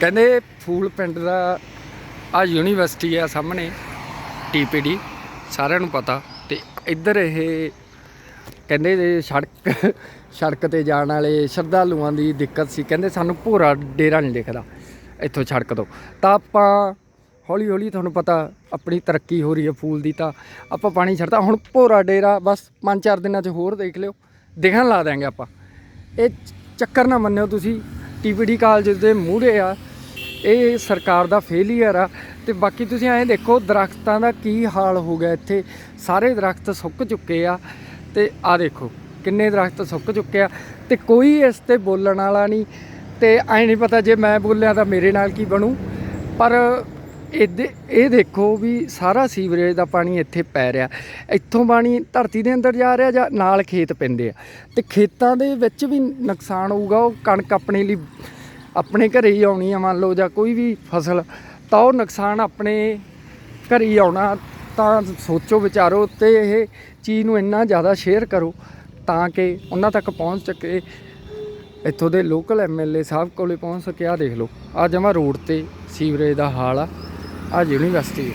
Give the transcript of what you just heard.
ਕਹਿੰਦੇ ਫੂਲ ਪਿੰਡ ਦਾ ਆ ਯੂਨੀਵਰਸਿਟੀ ਆ ਸਾਹਮਣੇ ਟੀਪੀਡੀ ਸਾਰਿਆਂ ਨੂੰ ਪਤਾ। ਤੇ ਇੱਧਰ ਇਹ ਕਹਿੰਦੇ ਸੜਕ ਸੜਕ ਤੇ ਜਾਣ ਵਾਲੇ ਸ਼ਰਧਾਲੂਆਂ ਦੀ ਦਿੱਕਤ ਸੀ, ਕਹਿੰਦੇ ਸਾਨੂੰ ਭੋਰਾ ਡੇਰਾ ਨਹੀਂ ਦਿਖਦਾ ਇੱਥੋਂ ਸੜਕ ਤੋਂ। ਤਾਂ ਆਪਾਂ ਹੌਲੀ ਹੌਲੀ ਤੁਹਾਨੂੰ ਪਤਾ ਆਪਣੀ ਤਰੱਕੀ ਹੋ ਰਹੀ ਹੈ ਫੂਲ ਦੀ ਤਾਂ, ਆਪਾਂ ਪਾਣੀ ਛੱਡਦਾ ਹੁਣ ਭੋਰਾ ਡੇਰਾ ਬਸ 5-4 ਦਿਨਾਂ 'ਚ ਹੋਰ ਦੇਖ ਲਿਓ, ਦਿਖਣ ਲਾ ਦਾਂਗੇ ਆਪਾਂ। ਇਹ ਚੱਕਰ ਨਾ ਮੰਨਿਓ ਤੁਸੀਂ ਟੀਪੀਡੀ ਕਾਲਜ ਦੇ ਮੂਹਰੇ ਆ ਇਹ ਸਰਕਾਰ ਦਾ ਫੇਲੀਅਰ ਆ। ਤੇ ਬਾਕੀ ਤੁਸੀਂ ਐਂ ਦੇਖੋ, ਦਰਖਤਾਂ ਦਾ ਕੀ ਹਾਲ ਹੋ ਗਿਆ ਇੱਥੇ। ਸਾਰੇ ਦਰਖਤ ਸੁੱਕ ਚੁੱਕੇ ਆ। ਤੇ ਆ ਦੇਖੋ, ਕਿੰਨੇ ਦਰਖਤ ਸੁੱਕ ਚੁੱਕੇ ਆ। ਤੇ ਕੋਈ ਇਸ ਤੇ ਬੋਲਣ ਵਾਲਾ ਨਹੀਂ। ਤੇ ਐ ਨਹੀਂ ਪਤਾ ਜੇ ਮੈਂ ਬੋਲਿਆ ਤਾਂ ਮੇਰੇ ਨਾਲ ਕੀ ਬਣੂ। ਪਰ ਇਹਦੇ, ਇਹ ਦੇਖੋ ਵੀ ਸਾਰਾ ਸੀਵਰੇਜ ਦਾ ਪਾਣੀ ਇੱਥੇ ਪੈ ਰਿਹਾ। ਇੱਥੋਂ ਪਾਣੀ ਧਰਤੀ ਦੇ ਅੰਦਰ ਜਾ ਰਿਹਾ ਜਾਂ ਨਾਲ ਖੇਤ ਪੈਂਦੇ ਆ। ਤੇ ਖੇਤਾਂ ਦੇ ਵਿੱਚ ਵੀ ਨੁਕਸਾਨ ਹੋਊਗਾ, ਉਹ ਕਣਕ ਆਪਣੇ ਲਈ ਆਪਣੇ ਘਰੇ ਹੀ ਆਉਣੀ ਆ ਮੰਨ ਲਓ ਜਾਂ ਕੋਈ ਵੀ ਫਸਲ, ਤਾਂ ਉਹ ਨੁਕਸਾਨ ਆਪਣੇ ਘਰੇ ਹੀ ਆਉਣਾ, ਤਾਂ ਸੋਚੋ ਵਿਚਾਰੋ ਤੇ ਇਹ ਚੀਜ਼ ਨੂੰ ਇੰਨਾ ਜ਼ਿਆਦਾ ਸ਼ੇਅਰ ਕਰੋ ਤਾਂ ਕਿ ਉਹਨਾਂ ਤੱਕ ਪਹੁੰਚ ਸਕੇ। ਇੱਥੋਂ ਦੇ ਲੋਕਲ ਐਮਐਲਏ ਸਾਹਿਬ ਕੋਲੇ ਪਹੁੰਚ ਸਕੇ। ਆ ਦੇਖ ਲਓ ਆ ਜਮਾ ਰੋਡ ਤੇ ਸੀਵਰੇਜ ਦਾ ਹਾਲ ਆ ਆ ਯੂਨੀਵਰਸਿਟੀ